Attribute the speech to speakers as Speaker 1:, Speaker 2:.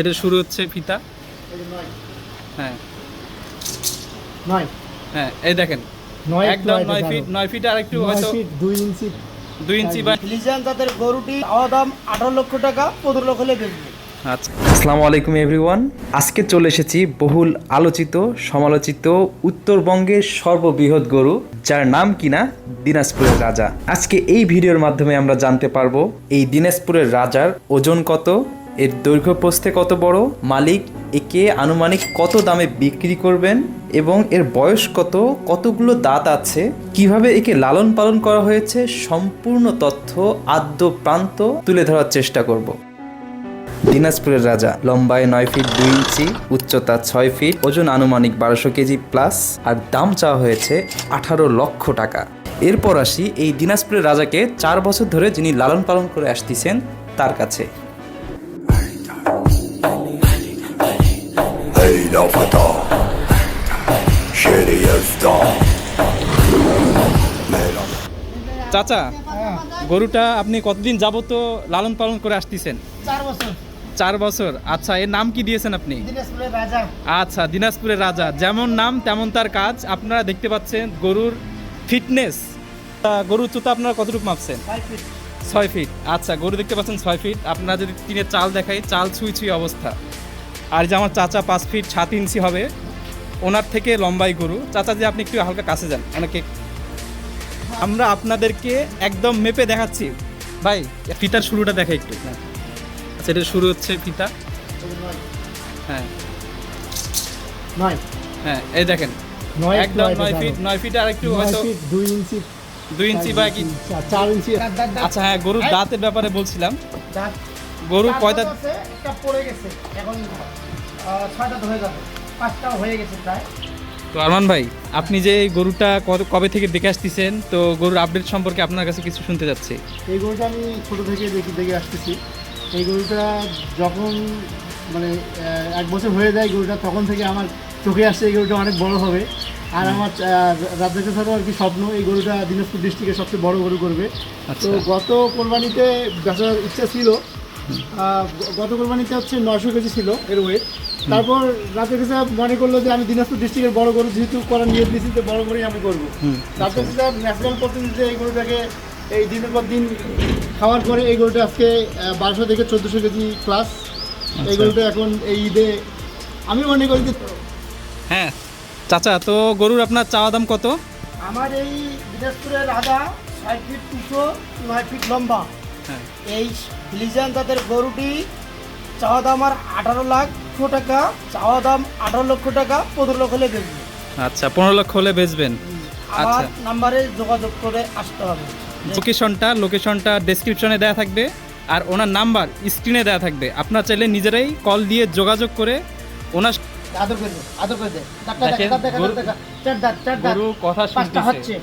Speaker 1: এটা শুরু হচ্ছে ফিতা। হ্যাঁ।
Speaker 2: নয়।
Speaker 1: হ্যাঁ এই দেখেন। একদম নয় ফিট নয় ফিট আর একটু হয়তো
Speaker 2: দুই ইঞ্চি।
Speaker 1: দুই ইঞ্চি বা
Speaker 2: ফিলিজান তাদের গরুটি দাম আঠারো লক্ষ টাকা পনেরো লক্ষ হলে বেচবে।
Speaker 1: আচ্ছা। আসসালামু আলাইকুম এভরিওয়ান আজকে চলে এসেছি বহুল আলোচিত সমালোচিত উত্তরবঙ্গের সর্ববৃহৎ গরু যার নাম কিনা দিনাজপুরের রাজা। আজকে এই ভিডিওর মাধ্যমে আমরা জানতে পারব এই দিনাজপুরের রাজার ওজন কত এর দৈর্ঘ্য প্রস্থে কত বড়? মালিক, একে আনুমানিক কত দামে বিক্রি করবেন? এবং এর বয়স কত? কতগুলো দাঁত আছে? কীভাবে একে লালন পালন করা হয়েছে? সম্পূর্ণ তথ্য আদ্য প্রান্ত তুলে ধরার চেষ্টা করব। দিনাজপুরের রাজা, লম্বায় নয় ফিট দুই ইঞ্চি, উচ্চতা ছয় ফিট, ওজন আনুমানিক বারোশো কেজি প্লাস, আর দাম চাওয়া হয়েছে আঠারো লক্ষ টাকা। এরপর আসি এই দিনাজপুরের রাজাকে চার বছর ধরে যিনি লালন পালন করে আসতেছেন, তার কাছে। চাচা গরুটা আপনি কতদিন যাবত লালন পালন করে আসতেছেন?
Speaker 2: চার বছর।
Speaker 1: চার বছর। আচ্ছা এর নাম কি দিয়েছেন আপনি?
Speaker 2: রাজা।
Speaker 1: আচ্ছা দিনাজপুরের রাজা। যেমন নাম তেমন তার কাজ। আপনারা দেখতে পাচ্ছেন গরুর ফিটনেস গরুর চুতা আপনারা কতটুকু মাপছেন? ছয় ফিট। আচ্ছা গরু দেখতে পাচ্ছেন ছয় ফিট। আপনারা যদি টিনের চাল দেখাই চাল ছুঁই ছুঁই অবস্থা। আর যে আমার চাচা পাঁচ ফিট সাত ইঞ্চি হবে ওনার থেকে লম্বাই গরু। চাচা যে আপনি একটু হালকা কাছে যান অনেকে আমরা আপনাদেরকে একদম মেপে দেখাচ্ছি। ভাই ফিতার শুরুটা দেখা একটু। আচ্ছা এটা শুরু হচ্ছে ফিতা। হ্যাঁ।
Speaker 2: নয়।
Speaker 1: হ্যাঁ এই দেখেন। একদম নয় ফিট নয় ফিট আর একটু হয়তো
Speaker 2: দুই ইঞ্চি।
Speaker 1: দুই ইঞ্চি বা কি?
Speaker 2: চার ইঞ্চি
Speaker 1: আচ্ছা হ্যাঁ গরুর দাঁতের ব্যাপারে বলছিলাম।
Speaker 2: দাঁত।
Speaker 1: গরু
Speaker 2: চার
Speaker 1: কয়টা
Speaker 2: আছে, একটা পড়ে গেছে এখন ছয়টা হয়ে যাবে পাঁচটা হয়ে গেছে প্রায়।
Speaker 1: তো আরমান ভাই আপনি যে গরুটা কবে থেকে দেখে আসতেছেন তো গরুর আপডেট সম্পর্কে আপনার কাছে কিছু শুনতে যাচ্ছে
Speaker 2: এই গরুটা আমি ছোটো থেকে দেখি দেখে আসতেছি। এই গরুটা যখন মানে এক বছর হয়ে যায় গরুটা তখন থেকে আমার চোখে আসছে এই গরুটা অনেক বড় হবে। আর আমার রাজ্যকে স্যারও আর কি স্বপ্ন এই গরুটা দিনাজপুর ডিস্ট্রিক্টের সবচেয়ে বড় গরু করবে। তো
Speaker 1: আচ্ছা
Speaker 2: গত কোরবানিতে বেচার ইচ্ছা ছিল গত কোরবানিতে হচ্ছে নয়শো কেজি ছিল এর ওয়েট তারপর রাজ্যকে স্যার মনে করল যে আমি দিনাজপুর ডিস্ট্রিক্টের বড় গরু যেহেতু করার নিয়ে দিয়েছি তো বড় গরুই আমি করব। তারপর স্যার ন্যাচারাল পদ্ধতিতে এই গরুটাকে এই দিনের পর দিন খাওয়ার পরে এই গরুটা আজকে বারোশো থেকে চোদ্দোশো কেজি প্লাস এই
Speaker 1: আচ্ছা।
Speaker 2: গরুটা এখন এই ঈদে আমি মনে করি যে
Speaker 1: হ্যাঁ। চাচা তো গরুর আপনার চাওয়া দাম কত?
Speaker 2: আমার এই দিনাজপুরের রাজা ষাট ফিট দুশো নয় ফিট লম্বা। এই ফিলিজান তাদের গরুটি চাওয়া দাম আমার আঠারো লাখ টাকা চাওয়া দাম আঠারো লক্ষ টাকা পনেরো লক্ষ হলে বেচবে
Speaker 1: আচ্ছা পনেরো লক্ষ হলে বেচবেন?
Speaker 2: আমার
Speaker 1: আচ্ছা।
Speaker 2: নাম্বারে যোগাযোগ করে আসতে হবে।
Speaker 1: লোকেশনটা লোকেশনটা ডেসক্রিপশনে দেওয়া থাকবে আর ওনার নাম্বার স্ক্রিনে দেওয়া থাকবে। আপনার চাইলে নিজেরাই কল দিয়ে যোগাযোগ করে ওনার
Speaker 2: আদর করে আদর করে দে।
Speaker 1: কথা শুনতেছে।
Speaker 2: হচ্ছে।